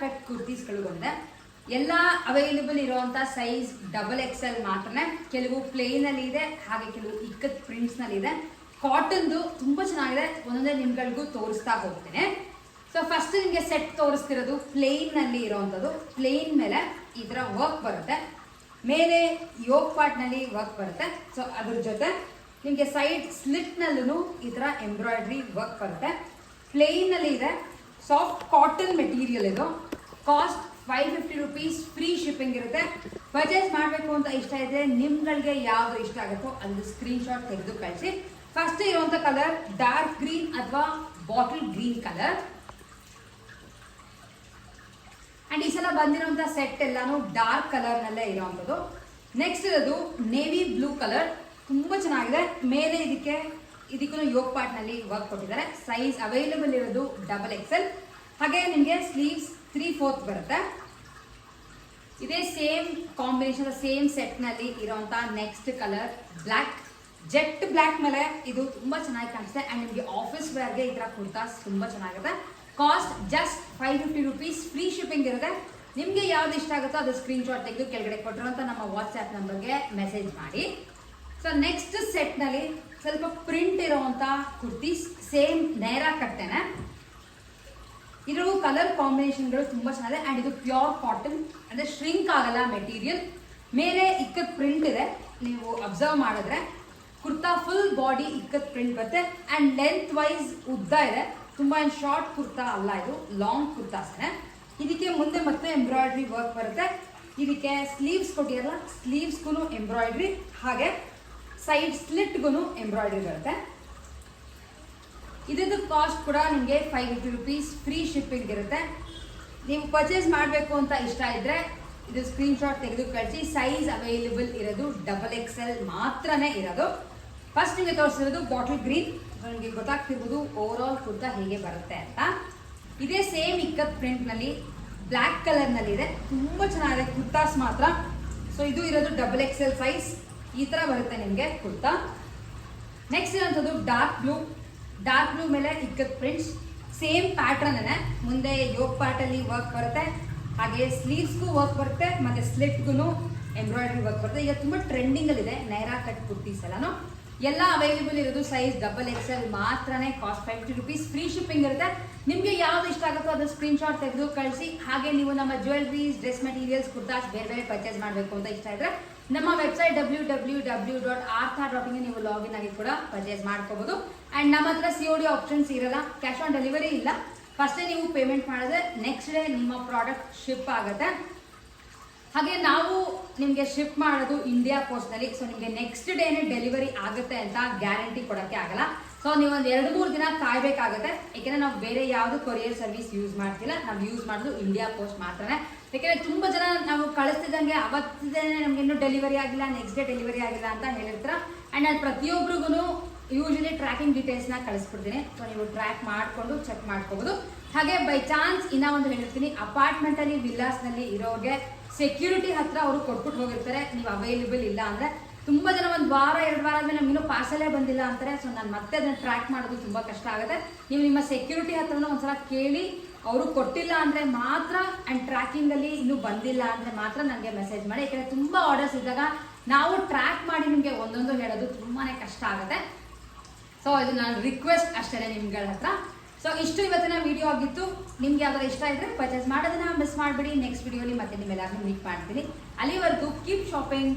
Cut ಕುರ್ತೀಸ್ಗಳು ಬಂದೆ ಎಲ್ಲ available ಇರುವಂತ ಸೈಜ್ ಡಬಲ್ ಎಕ್ಸೆಲ್ ಮಾತ್ರನೇ ಕೆಲವು ಪ್ಲೇನ್ ಅಲ್ಲಿ ಇದೆ ಹಾಗೆ ಕೆಲವು ಇಕ್ಕತ್ ಪ್ರಿಂಟ್ಸ್ನಲ್ಲಿ ಇದೆ ಕಾಟನ್ದು ತುಂಬಾ ಚೆನ್ನಾಗಿದೆ ಒಂದೊಂದೇ ನಿಮ್ಗಳಿಗೂ ತೋರಿಸ್ತಾ ಹೋಗ್ತೇನೆ ಸೊ ಫಸ್ಟ್ ನಿಮಗೆ ಸೆಟ್ ತೋರಿಸ್ತಿರೋದು ಪ್ಲೇನ್ನಲ್ಲಿ ಇರುವಂತದ್ದು ಪ್ಲೇನ್ ಮೇಲೆ ಈ ವರ್ಕ್ ಬರುತ್ತೆ ಮೇಲೆ ಯೋಗ ಪಾರ್ಟ್ನಲ್ಲಿ ವರ್ಕ್ ಬರುತ್ತೆ ಸೊ ಅದ್ರ ಜೊತೆ ನಿಮಗೆ ಸೈಡ್ ಸ್ಲಿಟ್ ನಲ್ಲೂ ಈ ಥರ ಎಂಬ್ರಾಯ್ಡ್ರಿ ವರ್ಕ್ ಬರುತ್ತೆ ಪ್ಲೇನ್ ಅಲ್ಲಿ ಇದೆ ಸಾಫ್ಟ್ ಕಾಟನ್ ಮೆಟೀರಿಯಲ್ ಇದು cost five fifty rupees free shipping ಇರುತ್ತೆ. ಪರ್ಚೇಸ್ ಮಾಡಬೇಕು ಅಂತ ಇಷ್ಟ ಇದ್ರೆ ನಿಮ್ಗಳಿಗೆ ಯಾವ್ದು ಇಷ್ಟ ಆಗುತ್ತೋ ಅಲ್ಲಿ ಸ್ಕ್ರೀನ್ ಶಾಟ್ ತೆಗೆದು ಕಳಿಸಿ. ಫಸ್ಟ್ ಇರುವಂತ ಕಲರ್ ಡಾರ್ಕ್ ಗ್ರೀನ್ ಅಥವಾ ಬಾಟಲ್ ಗ್ರೀನ್ ಕಲರ್ ಅಂಡ್ ಈ ಸಲ ಬಂದಿರುವಂತ ಸೆಟ್ ಎಲ್ಲಾನು ಡಾರ್ಕ್ ಕಲರ್ ನಲ್ಲೇ ಇರುವಂತದ್ದು ನೆಕ್ಸ್ಟ್ ಇರೋದು ನೇವಿ ಬ್ಲೂ ಕಲರ್ ತುಂಬಾ ಚೆನ್ನಾಗಿದೆ. ಮೇಲೆ ಇದಕ್ಕೆ ಇದಕ್ಕೂ ಯೋಗ ಪಾರ್ಟ್ನಲ್ಲಿ ವರ್ಕ್ ಕೊಟ್ಟಿದ್ದಾರೆ. ಸೈಜ್ ಅವೈಲೇಬಲ್ ಇರೋದು ಡಬಲ್ ಎಕ್ಸೆಲ್ ಹಾಗೆ ನಿಮಗೆ ಸ್ಲೀವ್ಸ್ ತ್ರೀ ಫೋರ್ತ್ ಬರುತ್ತೆ. ಇದೇ ಸೇಮ್ ಕಾಂಬಿನೇಷನ್ ಸೇಮ್ ಸೆಟ್ನಲ್ಲಿ ಇರೋಂಥ next colour black jet black ಮೇಲೆ ಇದು ತುಂಬಾ ಚೆನ್ನಾಗಿ ಕಾಣಿಸುತ್ತೆ. ಅಂಡ್ ನಿಮಗೆ ಆಫೀಸ್ ವೇರ್ಗೆ ಈ ಥರ ಕುರ್ತಾಸ್ ತುಂಬಾ ಚೆನ್ನಾಗುತ್ತೆ. Cost just five fifty rupees free shipping ಇರುತ್ತೆ. ನಿಮಗೆ ಯಾವ್ದು ಇಷ್ಟ ಆಗುತ್ತೋ ಅದು ಸ್ಕ್ರೀನ್ ಶಾಟ್ ತೆಗೆದು ಕೆಳಗಡೆ ಕೊಟ್ಟಿರುವಂತ ನಮ್ಮ ವಾಟ್ಸ್ಆ್ಯಪ್ ನಂಬರ್ಗೆ ಮೆಸೇಜ್ ಮಾಡಿ. ಸೊ ನೆಕ್ಸ್ಟ್ ಸೆಟ್ನಲ್ಲಿ ಸ್ವಲ್ಪ ಪ್ರಿಂಟ್ ಇರುವಂತ ಕುರ್ತೀಸ್ ಸೇಮ್ ನೇರ ಕಟ್ಟೆನೆ. ಇದ್ರ ಕಲರ್ ಕಾಂಬಿನೇಷನ್ಗಳು ತುಂಬಾ ಚೆನ್ನಾಗಿದೆ. ಅಂಡ್ ಇದು ಪ್ಯೂರ್ ಕಾಟನ್ ಅಂದ್ರೆ ಶ್ರಿಂಕ್ ಆಗಲ್ಲ ಮೆಟೀರಿಯಲ್ ಮೇಲೆ ಇಕ್ಕದ ಪ್ರಿಂಟ್ ಇದೆ. ನೀವು ಅಬ್ಸರ್ವ್ ಮಾಡಿದ್ರೆ ಕುರ್ತಾ ಫುಲ್ ಬಾಡಿ ಇಕ್ಕದ ಪ್ರಿಂಟ್ ಬರುತ್ತೆ. ಅಂಡ್ ಲೆಂತ್ ವೈಸ್ ಉದ್ದ ಇದೆ. ತುಂಬಾ ಏನು ಶಾರ್ಟ್ ಕುರ್ತಾ ಅಲ್ಲ ಇದು ಲಾಂಗ್ ಕುರ್ತಾಸ್ನೆ ಇದಕ್ಕೆ ಮುಂದೆ ಮತ್ತೆ ಎಂಬ್ರಾಯ್ಡ್ರಿ ವರ್ಕ್ ಬರುತ್ತೆ. ಇದಕ್ಕೆ ಸ್ಲೀವ್ಸ್ ಕೊಟ್ಟಿರಲ್ಲ ಸ್ಲೀವ್ಸ್ಗೂ ಎಂಬ್ರಾಯ್ಡ್ರಿ ಹಾಗೆ ಸೈಡ್ ಸ್ಲಿಟ್ಗೂ ಎಂಬ್ರಾಯ್ಡ್ರಿ ಬರುತ್ತೆ. ಇದ್ರದ್ದು ಕಾಸ್ಟ್ ಕೂಡ ನಿಮಗೆ five fifty rupees free shipping ಇರುತ್ತೆ. ನೀವು ಪರ್ಚೇಸ್ ಮಾಡಬೇಕು ಅಂತ ಇಷ್ಟ ಇದ್ದರೆ ಇದು ಸ್ಕ್ರೀನ್ಶಾಟ್ ತೆಗೆದು ಕಳಿಸಿ. ಸೈಜ್ ಅವೈಲೇಬಲ್ ಇರೋದು ಡಬಲ್ ಎಕ್ಸೆಲ್ ಮಾತ್ರನೇ ಇರೋದು. ಫಸ್ಟ್ ನಿಮಗೆ ತೋರಿಸಿರೋದು ಬಾಟಲ್ ಗ್ರೀನ್ ನಿಮಗೆ ಗೊತ್ತಾಗ್ತಿರ್ಬೋದು ಓವರ್ ಆಲ್ ಕುರ್ತಾ ಹೇಗೆ ಬರುತ್ತೆ ಅಂತ. ಇದೇ ಸೇಮ್ ಇಕ್ಕತ್ ಪ್ರಿಂಟ್ನಲ್ಲಿ ಬ್ಲ್ಯಾಕ್ ಕಲರ್ನಲ್ಲಿದೆ ತುಂಬಾ ಚೆನ್ನಾಗಿದೆ ಕುರ್ತಾಸ್ ಮಾತ್ರ. ಸೊ ಇದು ಇರೋದು ಡಬಲ್ ಎಕ್ಸೆಲ್ ಸೈಜ್ ಈ ಥರ ಬರುತ್ತೆ ನಿಮಗೆ ಕುರ್ತಾ. ನೆಕ್ಸ್ಟ್ ಇರೋಂಥದ್ದು ಡಾರ್ಕ್ ಬ್ಲೂ ಡಾರ್ಕ್ ಬ್ಲೂ ಮೇಲೆ ಇಕ್ಕದ ಪ್ರಿಂಟ್ಸ್ ಸೇಮ್ ಪ್ಯಾಟರ್ನ್ ಮುಂದೆ ಯೋಗ್ ಪಾರ್ಟಲ್ಲಿ ವರ್ಕ್ ಬರುತ್ತೆ. ಹಾಗೆ ಸ್ಲೀವ್ಸ್ಗೂ ವರ್ಕ್ ಬರುತ್ತೆ. ಮತ್ತೆ ಸ್ಲಿಪ್ಗೂ ಎಂಬ್ರಾಯ್ಡ್ರಿ ವರ್ಕ್ ಬರುತ್ತೆ. ಈಗ ತುಂಬ ಟ್ರೆಂಡಿಂಗಲ್ಲಿದೆ ನೈರಾ ಕಟ್ ಕುರ್ತೀಸ್ ಎಲ್ಲಾನು. ಎಲ್ಲ ಅವೈಲೇಬಲ್ ಇರೋದು ಸೈಜ್ ಡಬಲ್ ಎಕ್ಸ್ ಎಲ್ ಮಾತ್ರನೇ cost fifty rupees free shipping ಇರುತ್ತೆ. ನಿಮಗೆ ಯಾವ್ದು ಇಷ್ಟ ಆಗುತ್ತೋ ಅದು ಸ್ಕ್ರೀನ್ ಶಾಟ್ ತೆಗೆದು ಕಳಿಸಿ. ಹಾಗೆ ನೀವು ನಮ್ಮ ಜ್ಯುವೆಲ್ರೀಸ್ ಡ್ರೆಸ್ ಮೆಟೀರಿಯಲ್ಸ್ ಕುರ್ತಾಸ್ ಬೇರೆ ಬೇರೆ ಪರ್ಚೇಸ್ ಮಾಡಬೇಕು ಅಂತ ಇಷ್ಟ ಇದ್ರೆ ನಮ್ಮ website W W W dot Artha dot ನೀವು ಲಾಗಿನ್ ಆಗಿ ಕೂಡ ಪರ್ಚೇಸ್ ಮಾಡ್ಕೋಬಹುದು ಅಂಡ್ ನಮ್ಮ ಹತ್ರ ಸಿ ಡಿ ಆಪ್ಷನ್ಸ್ ಇರಲ್ಲ. ಕ್ಯಾಶ್ ಆನ್ ಡೆಲಿವರಿ ಇಲ್ಲ. ಫಸ್ಟೇ ನೀವು ಪೇಮೆಂಟ್ ಮಾಡಿದ್ರೆ ನೆಕ್ಸ್ಟ್ ಡೇ ನಿಮ್ಮ ಪ್ರಾಡಕ್ಟ್ ಶಿಪ್ ಆಗುತ್ತೆ. ಹಾಗೆ ನಾವು ನಿಮಗೆ ಶಿಫ್ಟ್ ಮಾಡೋದು ಇಂಡಿಯಾ ಪೋಸ್ಟ್ನಲ್ಲಿ ಸೊ ನಿಮಗೆ ನೆಕ್ಸ್ಟ್ ಡೇನೇ ಡೆಲಿವರಿ ಆಗುತ್ತೆ ಅಂತ ಗ್ಯಾರಂಟಿ ಕೊಡೋಕ್ಕೆ ಆಗಲ್ಲ. ಸೊ ನೀವು ಒಂದು ಎರಡು, ಮೂರು ದಿನ ಕಾಯಬೇಕಾಗುತ್ತೆ. ಏಕೆಂದರೆ ನಾವು ಬೇರೆ ಯಾವುದು ಕೊರಿಯರ್ ಸರ್ವಿಸ್ ಯೂಸ್ ಮಾಡ್ತಿಲ್ಲ. ನಾವು ಯೂಸ್ ಮಾಡೋದು ಇಂಡಿಯಾ ಪೋಸ್ಟ್ ಮಾತ್ರನೇ. ಯಾಕೆಂದ್ರೆ ತುಂಬ ಜನ ನಾವು ಕಳಿಸ್ತಿದ್ದಂಗೆ ಅವತ್ತಿದೇ ನಮ್ಗೆ ಇನ್ನೂ ಡೆಲಿವರಿ ಆಗಿಲ್ಲ ನೆಕ್ಸ್ಟ್ ಡೇ ಡೆಲಿವರಿ ಆಗಿಲ್ಲ ಅಂತ ಹೇಳಿರ್ತಾರ. ಆ್ಯಂಡ್ ನಾನು ಪ್ರತಿಯೊಬ್ಬರಿಗೂ ಯೂಶಲಿ ಟ್ರ್ಯಾಕಿಂಗ್ ಡೀಟೇಲ್ಸ್ನ ಕಳಿಸ್ಬಿಡ್ತೀನಿ. ಸೊ ನೀವು ಟ್ರ್ಯಾಕ್ ಮಾಡಿಕೊಂಡು ಚೆಕ್ ಮಾಡ್ಕೋಬೋದು. ಹಾಗೆ ಬೈ ಚಾನ್ಸ್ ಇನ್ನೂ ಒಂದು ಹೇಳಿರ್ತೀನಿ ಅಪಾರ್ಟ್ಮೆಂಟಲ್ಲಿ ವಿಲ್ಲಾಸ್ನಲ್ಲಿ ಇರೋರಿಗೆ ಸೆಕ್ಯೂರಿಟಿ ಹತ್ರ ಅವರು ಕೊಟ್ಬಿಟ್ಟು ಹೋಗಿರ್ತಾರೆ. ನೀವು ಅವೈಲೇಬಲ್ ಇಲ್ಲ ಅಂದರೆ. ತುಂಬ ಜನ ಒಂದು ವಾರ, ಎರಡು ವಾರ ಆದ್ಮೇಲೆ ನಮ್ಗೆ ಇನ್ನೂ ಪಾರ್ಸಲೇ ಬಂದಿಲ್ಲ ಅಂತಾರೆ. ಸೊ ನಾನು ಮತ್ತೆ ಅದನ್ನ ಟ್ರ್ಯಾಕ್ ಮಾಡೋದು ತುಂಬ ಕಷ್ಟ ಆಗುತ್ತೆ. ನೀವು ನಿಮ್ಮ ಸೆಕ್ಯೂರಿಟಿ ಹತ್ರನೂ ಒಂದ್ಸಲ ಕೇಳಿ, ಅವರು ಕೊಟ್ಟಿಲ್ಲ ಅಂದರೆ ಮಾತ್ರ ಆ್ಯಂಡ್ ಟ್ರ್ಯಾಕಿಂಗಲ್ಲಿ ಇನ್ನೂ ಬಂದಿಲ್ಲ ಅಂದರೆ ಮಾತ್ರ ನನಗೆ ಮೆಸೇಜ್ ಮಾಡಿ. ಯಾಕಂದರೆ ತುಂಬ ಆರ್ಡರ್ಸ್ ಇದ್ದಾಗ ನಾವು ಟ್ರ್ಯಾಕ್ ಮಾಡಿ ನಿಮಗೆ ಒಂದೊಂದು ಹೇಳೋದು ತುಂಬಾ ಕಷ್ಟ ಆಗುತ್ತೆ. ಸೊ ಇದು ನಾನು ರಿಕ್ವೆಸ್ಟ್ ಅಷ್ಟೇ ನಿಮ್ಗಳ ಹತ್ರ. ಸೊ ಇಷ್ಟು ಇವತ್ತಿನ ವಿಡಿಯೋ ಆಗಿತ್ತು. ನಿಮ್ಗೆ ಯಾವ್ದಾರು ಇಷ್ಟ ಇದ್ರೆ ಪರ್ಚೇಸ್ ಮಾಡೋದನ್ನ ಮಿಸ್ ಮಾಡಬೇಡಿ. ನೆಕ್ಸ್ಟ್ ವಿಡಿಯೋಲಿ ಮತ್ತೆ ನಿಮ್ಮೆಲ್ಲರೂ ಮೀಟ್ ಮಾಡ್ತೀನಿ. ಅಲ್ಲಿವರೆಗೂ ಕೀಪ್ ಶಾಪಿಂಗ್